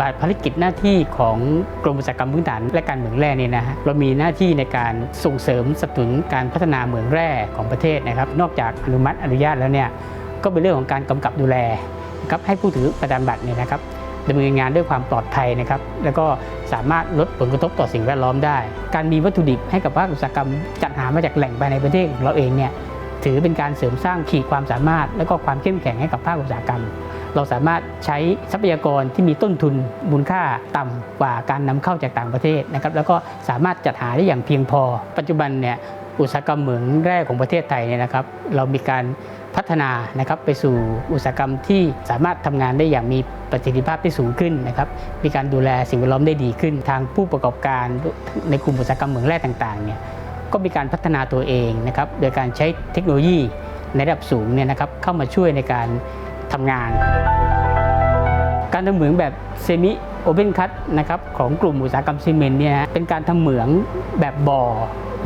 บาทภารกิจหน้าที่ของกรมอุตสาหกรรมพื้นฐานและการเหมืองแร่เนี่ยนะฮะเรามีหน้าที่ในการส่งเสริมสนับสนุนการพัฒนาเหมืองแร่ของประเทศนะครับ นอกจากอนุมัติอนุญาตแล้วเนี่ยก็เป็นเรื่องของการกำกับดูแลนะครับให้ผู้ถือประกันบัตรเนี่ยนะครับดำเนินงานด้วยความปลอดภัยนะครับ แล้วก็สามารถลดผลกระทบต่อสิ่งแวดล้อมได้ การมีวัตถุดิบให้กับภาคอุตสาหกรรมจัดหามาจากแหล่งภายในประเทศของเราเองเนี่ย ถือเป็นการเสริมสร้างขีดความสามารถ และก็ความเข้มแข็งให้กับภาคอุตสาหกรรม เราสามารถใช้ทรัพยากรที่มีต้นทุนมูลค่าต่ำกว่าการนำเข้าจากต่างประเทศนะครับแล้วก็สามารถจัดหาได้อย่างเพียงพอ ปัจจุบันเนี่ยอุตสาหกรรมเหมืองแร่ของประเทศไทยเนี่ยนะครับ เรามีการพัฒนานะครับไปสู่อุตสาหกรรมที่สามารถทำงานได้อย่างมีประสิทธิภาพที่สูงขึ้นนะครับ มีการดูแลสิ่งแวดล้อมได้ดีขึ้น ทางผู้ประกอบการในกลุ่มอุตสาหกรรมเหมืองแร่ต่างๆเนี่ย ก็มีการพัฒนาตัวเองนะครับโดยการใช้เทคโนโลยีในระดับสูงเนี่ยนะครับเข้ามาช่วยในการทำงาน การทำเหมืองแบบเซมิโอเพนคัตนะครับของกลุ่มอุตสาหกรรมซีเมนต์เนี่ยเป็นการทำเหมืองแบบบ่อ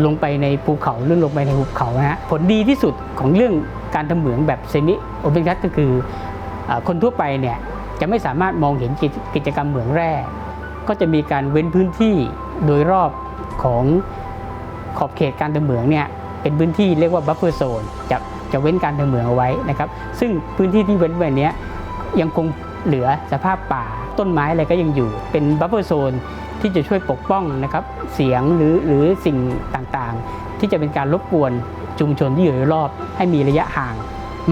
ลงไปในภูเขาหรือลงไปในหุบเขานะฮะผลดีที่สุดของเรื่องการทำเหมืองแบบเซมิโอเพนคัตก็คือคนทั่วไปเนี่ยจะไม่สามารถมองเห็นกิจกรรมเหมืองแร่ก็จะมีการเว้นพื้นที่โดยรอบของ ขอบเขตการทำเหมืองเนี่ยเป็นพื้นที่เรียกว่าบัฟเฟอร์โซนจะจะเว้นการทำเหมืองเอาไว้นะครับ ซึ่งพื้นที่ที่เว้นไว้นี้ยังคงเหลือสภาพป่าต้นไม้อะไรก็ยังอยู่ เป็นบัฟเฟอร์โซนที่จะช่วยปกป้องนะครับเสียงหรือหรือสิ่งต่างๆ ที่จะเป็นการรบกวนชุมชนที่อยู่รอบ ให้มีระยะห่าง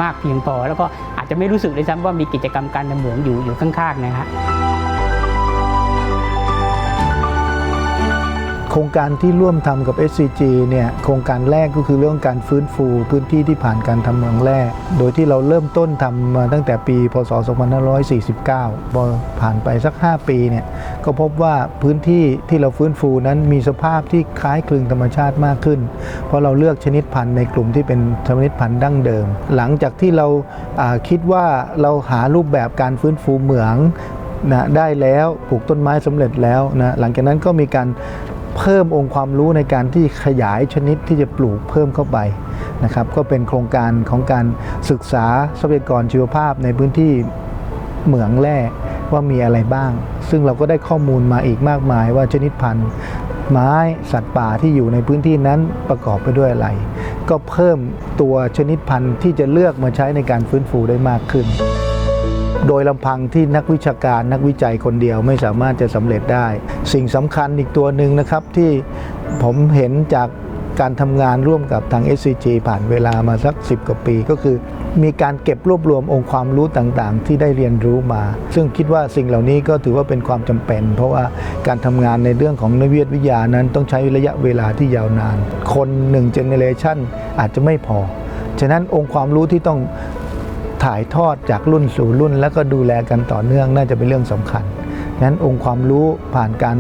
มากเพียงพอ แล้วก็อาจจะไม่รู้สึกเลยซ้ำว่ามีกิจกรรมการดำเหมืองอยู่อยู่ข้างๆนะฮะ โครงการที่ร่วมทำกับ SCG เนี่ยโครงการแรกก็คือเรื่องการฟื้นฟูพื้นที่ที่ผ่านการทำเมืองแร่โดยที่เราเริ่มต้นทำมาตั้งแต่ปี พศ 2549พอผ่านไปสัก 5 ปีเนี่ยก็พบว่าพื้นที่ที่เราฟื้นฟูนั้นมีสภาพที่คล้ายคลึงธรรมชาติมากขึ้น เพราะเราเลือกชนิดพันธุ์ในกลุ่มที่เป็นชนิดพันธุ์ดั้งเดิม หลังจากที่เราาคิดว่าเราหารูปแบบการฟื้นฟูเหมืองนะได้แล้วปลูกต้นไม้สำเร็จแล้วนะหลังจากนั้นก็มีการ เพิ่มองค์ความรู้ในการที่ขยายชนิดที่จะปลูกเพิ่มเข้าไปนะครับ ก็เป็นโครงการของการศึกษาทรัพยากรชีวภาพในพื้นที่เหมืองแร่ว่ามีอะไรบ้าง ซึ่งเราก็ได้ข้อมูลมาอีกมากมายว่าชนิดพันธุ์ ไม้สัตว์ป่าที่อยู่ในพื้นที่นั้นประกอบไปด้วยอะไร ก็เพิ่มตัวชนิดพันธุ์ที่จะเลือกมาใช้ในการฟื้นฟูได้มากขึ้น โดยลำพังที่นักวิชาการนักวิจัยคนเดียวไม่สามารถจะสำเร็จได้ สิ่งสำคัญอีกตัวหนึ่งนะครับที่ผมเห็นจากการทำงานร่วมกับทาง SCG ผ่านเวลามาสัก 10 กว่าปี ก็คือ มีการเก็บรวบรวมองค์ความรู้ต่างๆ ที่ได้เรียนรู้มา ซึ่งคิดว่าสิ่งเหล่านี้ก็ถือว่าเป็นความจำเป็น เพราะว่าการทำงานในเรื่องของนวิทยวิทยานั้นต้องใช้ระยะเวลาที่ยาวนาน คนหนึ่งเจเนเรชันอาจจะไม่พอ ฉะนั้นองค์ความรู้ที่ต้อง ถ่ายทอดจากรุ่นสู่รุ่น แล้วก็ดูแลกันต่อเนื่องน่าจะเป็นเรื่องสำคัญนั้นองค์ความรู้ผ่านการ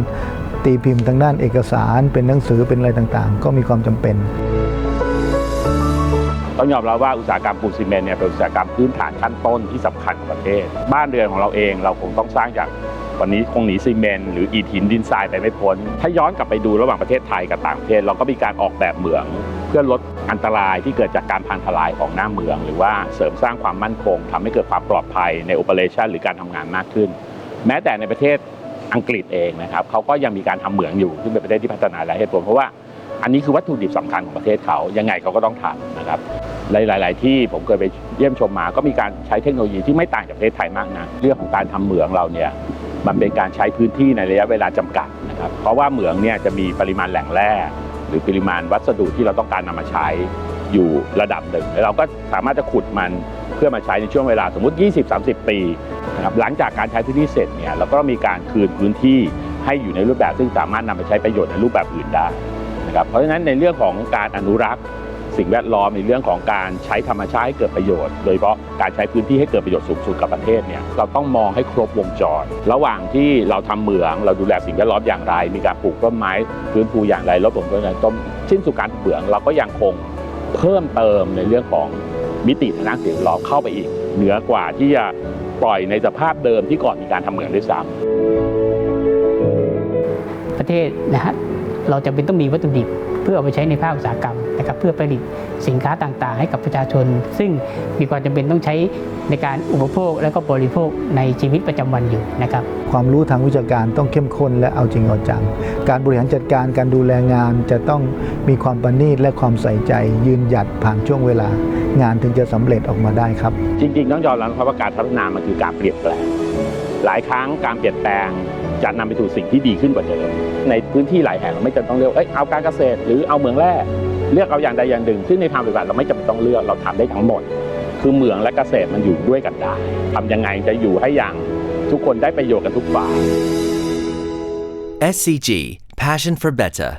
ตีพิมพ์ทางด้านเอกสาร เป็นหนังสือเป็นอะไรต่างๆ ก็มีความจำเป็นต้องยอมรับว่าอุตสาหกรรมปูนซีเมนต์เนี่ยเป็นอุตสาหกรรมพื้นฐานขั้นต้นที่สำคัญของประเทศ บ้านเรือนของเราเองเราคงต้องสร้างจากวันนี้คงหนีซีเมนต์หรืออิฐหินดินทรายไปไม่พ้น ถ้าย้อนกลับไปดูระหว่างประเทศไทยกับต่างประเทศ เราก็มีการออกแบบเหมือง พื่อลดอันตรายที่เกิดจากการพังทลายของหน้าเมือง หรือว่าเสริมสร้างความมั่นคงทำให้เกิดความปลอดภัยในโอเปอเรชันหรือการทำงานมากขึ้น แม้แต่ในประเทศอังกฤษเองนะครับเขาก็ยังมีการทำเหมืองอยู่ซึ่งเป็นประเทศที่พัฒนาหลายเหตุผลเพราะว่าอันนี้คือวัตถุดิบสำคัญของประเทศเขายังไงเขาก็ต้องทำนะครับหลาย ๆ ที่ผมเคยไปเยี่ยมชมมาก็มีการใช้เทคโนโลยีที่ไม่ต่างจากประเทศไทยมากนะเรื่องของการทำเหมืองเราเนี่ยมันเป็นการใช้พื้นที่ในระยะเวลาจำกัดนะครับเพราะว่าเหมืองเนี่ยจะมีปริมาณแหล่งแร่ รือปริมาณวัสดุที่เราต้องการนำมาใช้อยู่ระดับหนึ่งแล้วเราก็สามารถจะขุดมันเพื่อมาใช้ในช่วงเวลาสมมติ 20-30 ปีนะครับหลังจากการใช้พื้นที่เสร็จเนี่ยเราก็มีการคืนพื้นที่ให้อยู่ในรูปแบบซึ่งสามารถนำไปใช้ประโยชน์ในรูปแบบอื่นได้นะครับเพราะฉะนั้นในเรื่องของการอนุรักษ์ สิ่งแวดล้อมในเรื่องของการใช้ธรรมชาติให้เกิดประโยชน์ โดยเฉพาะการใช้พื้นที่ให้เกิดประโยชน์สูงสุดกับประเทศเนี่ยเราต้องมองให้ครบวงจร ระหว่างที่เราทำเหมือง เราดูแลสิ่งแวดล้อมอย่างไร มีการปลูกต้นไม้ฟื้นฟูอย่างไรลดผลกระทบต้นสิ้นสุดการเหมืองเราก็ยังคงเพิ่มเติมในเรื่องของมิติทางด้านสิ่งแวดล้อมเข้าไปอีก เหนือกว่าที่จะปล่อยในสภาพเดิมที่ก่อนมีการทำเหมืองด้วยซ้ำประเทศนะฮะเราจะเป็นต้องมีวัตถุดิบ เพื่อเอาไปใช้ในภาคอุตสาหกรรมนะครับเพื่อผลิตสินค้าต่างๆ ให้กับประชาชน ซึ่งมีความจำเป็นต้องใช้ในการอุปโภคและก็บริโภคในชีวิตประจำวันอยู่นะครับความรู้ทางวิชาการต้องเข้มข้นและเอาจริงเอาจังการบริหารจัดการการดูแลงานจะต้องมีความประณีตและความใส่ใจ ยืนหยัดผ่านช่วงเวลา งานถึงจะสำเร็จออกมาได้ครับ จริงๆต้องยอมรับนะครับว่าการพัฒนามันคือการเปลี่ยนแปลง หลายครั้งการเปลี่ยนแปลงจะนำไปสู่สิ่งที่ดีขึ้นกว่าเดิม ในพื้นที่หลายแห่งเราไม่จำเป็นต้องเลือกเอ้ยเอาการเกษตรหรือเอาเมืองแร่เลือกเอาอย่างใดอย่างหนึ่ง ซึ่งในทางปฏิบัติเราไม่จำเป็นต้องเลือกเราทำได้ทั้งหมด คือเมืองและเกษตรมันอยู่ด้วยกันได้ทำยังไงจะอยู่ให้อย่างทุกคนได้ประโยชน์กันทุกฝ่าย SCG Passion for Better